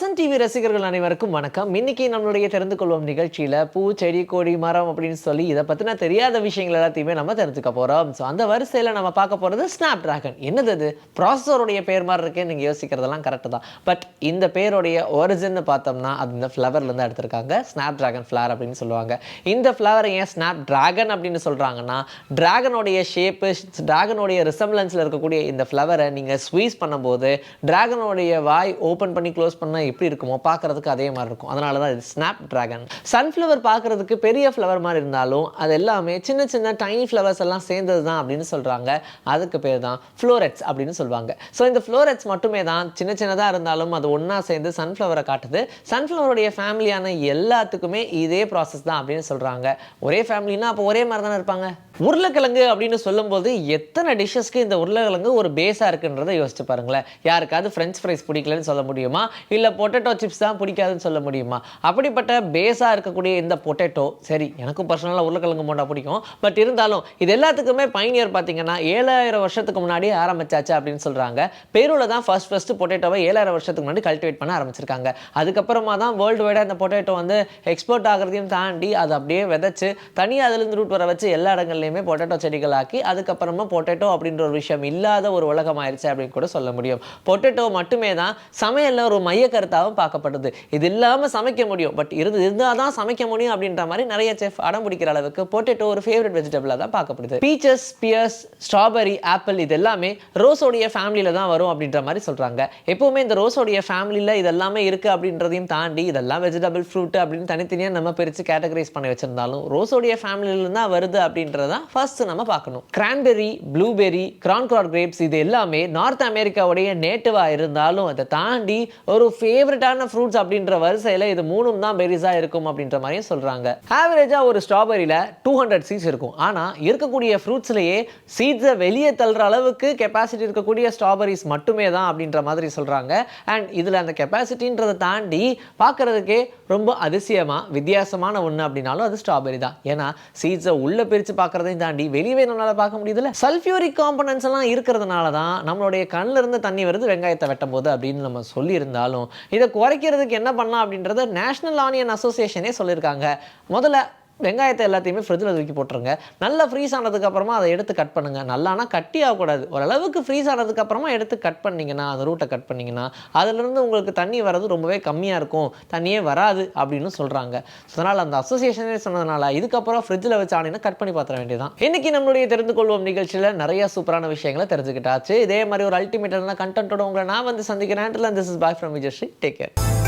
TV ரசிகர்கள் அனைவருக்கும் வணக்கம். இன்னைக்கு நம்மளுடைய தெரிந்து கொள்வோம் நிகழ்ச்சியில் பூ செடி கொடி மரம் அப்படின்னு சொல்லி இதை பற்றின தெரியாத விஷயங்கள் எல்லாத்தையுமே நம்ம தெரிஞ்சுக்க போகிறோம் ஸோ அந்த வரிசையில் நம்ம பார்க்க போகிறது ஸ்னாப் டிராகன் என்னது அது? ப்ராசஸருடைய பேர் மாதிரி இருக்கேன்னு நீங்கள் யோசிக்கிறதெல்லாம் கரெக்டு தான். பட் இந்த பேருடைய ஒரிஜின்னு பார்த்தோம்னா அது இந்த ஃப்ளவர்லேருந்து எடுத்திருக்காங்க. ஸ்னாப் டிராகன் ஃப்ளவர் அப்படின்னு சொல்லுவாங்க. இந்த ஃப்ளவர் ஏன் ஸ்னாப் டிராகன் அப்படின்னு சொல்கிறாங்கன்னா டிராகனுடைய ஷேப்பு டிராகனுடைய ரிசம்லன்ஸில் இருக்கக்கூடிய இந்த ஃப்ளவரை நீங்கள் ஸ்வீஸ் பண்ணும்போது டிராகனுடைய வாய் ஓப்பன் பண்ணி க்ளோஸ் பண்ண எப்படி இருக்குமோ பார்க்கறதுக்கு அதே மாதிரி இருக்கும். அதனால தான் இது ஸ்னாப் டிராகன் சன்ஃப்ளவர் பார்க்கறதுக்கு பெரிய ஃப்ளவர் மாதிரி இருந்தாலும் அது எல்லாமே சின்ன சின்ன டைனி ஃப்ளவர்ஸ் எல்லாம் சேர்ந்தது தான் அப்படின்னு சொல்கிறாங்க அதுக்கு பேர் தான் ஃப்ளோரெட்ஸ் அப்படின்னு சொல்லுவாங்க. ஸோ இந்த ஃப்ளோரெட்ஸ் மட்டுமே தான் சின்ன சின்னதாக இருந்தாலும் அது ஒன்றா சேர்ந்து சன்ஃப்ளவரை காட்டுது. சன்ஃப்ளவருடைய ஃபேமிலியான எல்லாத்துக்குமே இதே ப்ராசஸ் தான் அப்படின்னு சொல்கிறாங்க ஒரே ஃபேமிலின்னா அப்போ ஒரே மாதிரி தானே இருப்பாங்க? உருளைக்கிழங்கு அப்படின்னு சொல்லும்போது எத்தனை டிஷ்ஷஸ்க்கு இந்த உருளைக்கிழங்கு ஒரு பேஸாக இருக்குன்றதை யோசிச்சு பாருங்களேன். யாருக்காவது ஃப்ரெஞ்ச் ஃப்ரைஸ் பிடிக்கலன்னு சொல்ல முடியுமா? இல்லை பொட்டேட்டோ சிப்ஸ் தான் பிடிக்காதுன்னு சொல்ல முடியுமா? அப்படிப்பட்ட பேஸாக இருக்கக்கூடிய இந்த பொட்டேட்டோ சரி எனக்கும் பர்சனலாக உருளைக்கிழங்கு போண்டா பிடிக்கும். பட் இருந்தாலும் இது எல்லாத்துக்குமே பைனியர் பார்த்தீங்கன்னா ஏழாயிரம் வருஷத்துக்கு முன்னாடியே ஆரம்பிச்சாச்சு அப்படின்னு சொல்கிறாங்க பெருவில் தான் ஃபர்ஸ்ட் ஃபஸ்ட்டு பொட்டேட்டோவை ஏழாயிரம் வருஷத்துக்கு முன்னாடி கல்டிவேட் பண்ண ஆரம்பிச்சிருக்காங்க. அதுக்கப்புறமா தான் வேர்ல்டு வைடாக இந்த பொட்டேட்டோ வந்து எக்ஸ்போர்ட் ஆகிறதையும் தாண்டி அதை அப்படியே விதைச்சு தனியாக அதுலேருந்து ரூட் வர வச்சு எல்லா இடங்கள்லையுமே பொட்டேட்டோ செடிகள் ஆக்கி அதுக்கப்புறமா பொட்டேட்டோ அப்படின்ற ஒரு விஷயம் இல்லாத ஒரு உலகம் ஆயிடுச்சு அப்படின்னு கூட சொல்ல முடியும். பொட்டேட்டோ மட்டுமே தான் சமையலில் ஒரு மைய கருத்தாகவும் பார்க்கப்படுது. இது இல்லாமல் சமைக்க முடியும். பட் இருந்து இருந்தால் தான் சமைக்க முடியும் அப்படின்ற மாதிரி நிறைய செஃப் அடம் பிடிக்கிற அளவுக்கு பொட்டேட்டோ ஒரு ஃபேவரட் வெஜிடபிளாக தான் பார்க்கப்படுது. பீச்சஸ் பியர்ஸ் ஸ்ட்ராபெரி ஆப்பிள் இது எல்லாமே ரோஸோடைய ஃபேமிலியில் தான் வரும் அப்படின்ற மாதிரி சொல்கிறாங்க எப்பவுமே இந்த ரோஸோடைய ஃபேமிலியில் இது எல்லாமே இருக்குது அப்படின்றதையும் தாண்டி இதெல்லாம் வெஜிடபிள் ஃப்ரூட் அப்படின்னு தனித்தனியாக நம்ம பிரித்து கேட்டகரைஸ் பண்ணி வச்சிருந்தாலும் ரோஸோடைய ஃபேமிலியில தான் வருது தான் ஃபர்ஸ்ட் நம்ம பார்க்கணும். கிரான்பெரி ப்ளூபெரி கிரான்கிராட் கிரேப்ஸ் இது எல்லாமே நார்த் அமெரிக்காவுடைய நேட்டிவாக இருந்தாலும் அதை தாண்டி ஒரு ஃபேவரட்டான ஃப்ரூட்ஸ் அப்படின்ற வரிசையில் இது மூணும் தான் பெரிஸாக இருக்கும் அப்படின்ற மாதிரியும் சொல்கிறாங்க ஆவரேஜாக ஒரு ஸ்ட்ராபெரியில் டூ ஹண்ட்ரட் சீட்ஸ் இருக்கும். ஆனால் இருக்கக்கூடிய ஃப்ரூட்ஸ்லேயே சீட்ஸை வெளியே தள்ளுற அளவுக்கு கெப்பாசிட்டி இருக்கக்கூடிய ஸ்ட்ராபெரிஸ் மட்டுமே தான் அப்படின்ற மாதிரி சொல்கிறாங்க அண்ட் இதில் அந்த கெப்பாசிட்டின்றதை தாண்டி பார்க்குறதுக்கே ரொம்ப அதிசயமாக வித்தியாசமான ஒன்று அப்படின்னாலும் அது ஸ்ட்ராபெரி தான். ஏன்னா சீட்ஸை உள்ளே பிரித்து பார்க்குறதையும் தாண்டி வெளியே நம்மளால் பார்க்க முடியுதுல்ல? சல்ஃபியூரிக் காம்பனன்ஸ் எல்லாம் இருக்கிறதுனால தான் நம்மளுடைய கண்ணில் இருந்து தண்ணி வருது வெங்காயத்தை வெட்டும் போது அப்படின்னு நம்ம சொல்லியிருந்தாலும் இதை குறைக்கிறதுக்கு என்ன பண்ணலாம் அப்படின்றத நேஷனல் ஆனியன் அசோசியேஷனே சொல்லியிருக்காங்க. முதல்ல வெங்காயத்தை எல்லாத்தையுமே ஃப்ரிட்ஜில் தூக்கி போட்டுருங்க. நல்லா ஃப்ரீஸ் ஆனதுக்கப்புறமா அதை எடுத்து கட் பண்ணுங்கள் நல்லானா கட்டி ஆகக்கூடாது. ஓரளவுக்கு ஃப்ரீஸ் ஆனதுக்கப்புறமா எடுத்து கட் பண்ணிங்கன்னா அந்த ரூட்டை கட் பண்ணிங்கன்னா அதுலேருந்து உங்களுக்கு தண்ணி வர்றது ரொம்பவே கம்மியாக இருக்கும். தண்ணியே வராது அப்படின்னு சொல்கிறாங்க அதனால் அந்த அசோசியேஷனே சொன்னதுனால இதுக்கப்புறம் ஃப்ரிட்ஜில் வச்சு ஆனினா கட் பண்ணி பார்த்துற வேண்டியதான் இன்றைக்கி நம்மளுடைய தெரிந்து கொள்வோம் நிகழ்ச்சியில் நிறைய சூப்பரான விஷயங்களை தெரிஞ்சுக்கிட்டாச்சு. இதே மாதிரி ஒரு அல்டிமேட்டான கண்டென்ட்டோட உங்களை நான் வந்து சந்திக்கிறேன். This is boy from Vijayasree take care